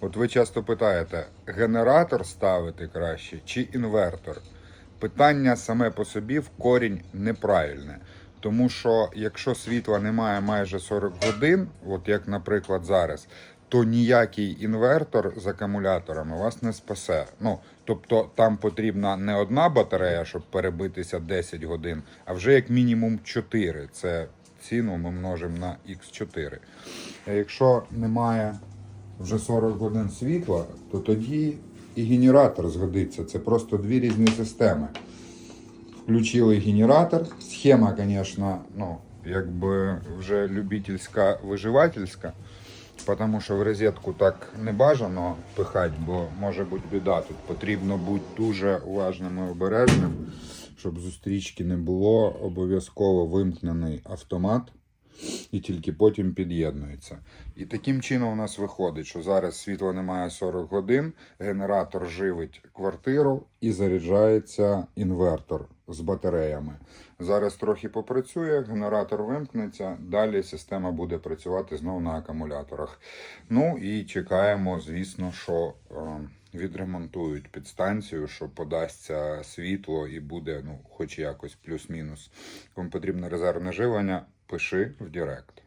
От ви часто питаєте, генератор ставити краще чи інвертор? Питання саме по собі в корінь неправильне. Тому що якщо світла немає майже 40 годин, от як, наприклад, зараз, то ніякий інвертор з акумуляторами вас не спасе. Ну, тобто там потрібна не одна батарея, щоб перебитися 10 годин, а вже як мінімум 4. Це ціну ми множимо на Х4. А якщо немає вже 40 годин світла, то тоді і генератор згодиться. Це просто дві різні системи. Включили генератор. Схема, звісно, ну, якби вже любительська, виживательська. Тому що в розетку так не бажано пихати, бо може бути біда. Тут потрібно бути дуже уважним і обережним, щоб зустрічки не було. Обов'язково вимкнений автомат і тільки потім під'єднується. І таким чином у нас виходить, що зараз світла немає 40 годин, генератор живить квартиру і заряджається інвертор з батареями. Зараз трохи попрацює, генератор вимкнеться, далі система буде працювати знову на акумуляторах. Ну і чекаємо, звісно, що е, відремонтують підстанцію, що подасться світло і буде, ну, хоч якось плюс-мінус. Вам потрібне резервне живлення, пиши в Директ.